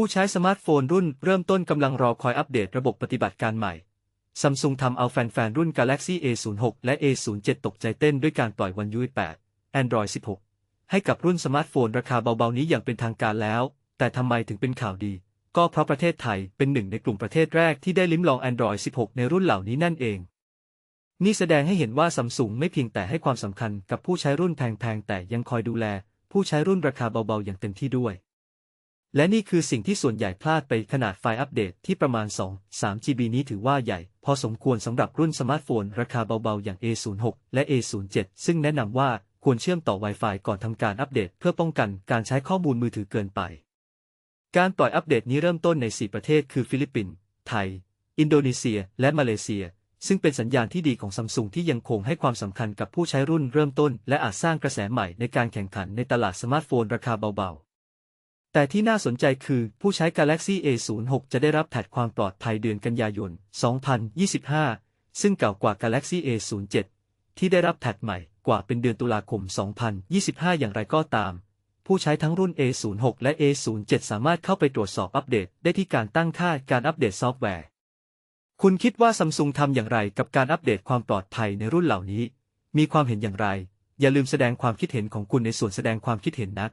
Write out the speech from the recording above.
ผู้ใช้สมาร์ทโฟนรุ่นเริ่มต้นกำลังรอคอยอัปเดตระบบปฏิบัติการใหม่ Samsung ทำเอาแฟนๆรุ่น Galaxy A06 และ A07 ตกใจเต้นด้วยการปล่อย One UI 8 Android 16 ให้กับรุ่นสมาร์ทโฟนราคาเบาๆนี้อย่างเป็นทางการแล้ว แต่ทำไมถึงเป็นข่าวดี ก็เพราะประเทศไทยเป็นหนึ่งในกลุ่มประเทศแรกที่ได้ลิ้มลอง Android 16 ในรุ่นเหล่านี้นั่นเอง นี่แสดงให้เห็นว่าซัมซุงไม่เพียงแต่ให้ความสำคัญกับผู้ใช้รุ่นแพงๆแต่ยังคอยดูแล ผู้ใช้รุ่นราคาเบาๆอย่างเต็มที่ด้วย และนี่คือสิ่งที่ส่วนใหญ่พลาดไปขนาดไฟล์อัปเดตที่ประมาณ 2-3 GB นี้ถือว่าใหญ่ พอสมควรสำหรับรุ่นสมาร์ทโฟน ราคาเบาๆ อย่าง A06 และ A07 ซึ่งแนะนำว่าควรเชื่อมต่อ Wi-Fi ก่อนทำการอัปเดตเพื่อป้องกันการใช้ข้อมูลมือถือเกินไป การปล่อยอัปเดตนี้เริ่มต้นใน 4 ประเทศคือฟิลิปปินส์ ไทย อินโดนีเซีย และมาเลเซีย ซึ่งเป็นสัญญาณที่ดีของซัมซุงที่ยังคงให้ความสำคัญกับผู้ใช้รุ่นเริ่มต้น และอาจสร้างกระแสใหม่ในการแข่งขันในตลาดสมาร์ทโฟนราคาเบาๆ แต่ที่น่าสนใจคือผู้ใช้ Galaxy A06 จะได้รับแพทความปลอดภัยเดือนกันยายน 2025 ซึ่งเก่ากว่า Galaxy A07 ที่ได้รับแพทใหม่กว่าเป็นเดือนตุลาคม 2025 อย่างไรก็ตาม ผู้ใช้ทั้งรุ่น A06 และ A07 สามารถเข้าไปตรวจสอบอัปเดตได้ที่การตั้งค่าการอัปเดตซอฟต์แวร์ คุณคิดว่าซัมซุงทำอย่างไรกับการอัปเดตความปลอดภัยในรุ่นเหล่านี้ มีความเห็นอย่างไร อย่าลืมแสดงความคิดเห็นของคุณในส่วนแสดงความคิดเห็นนะ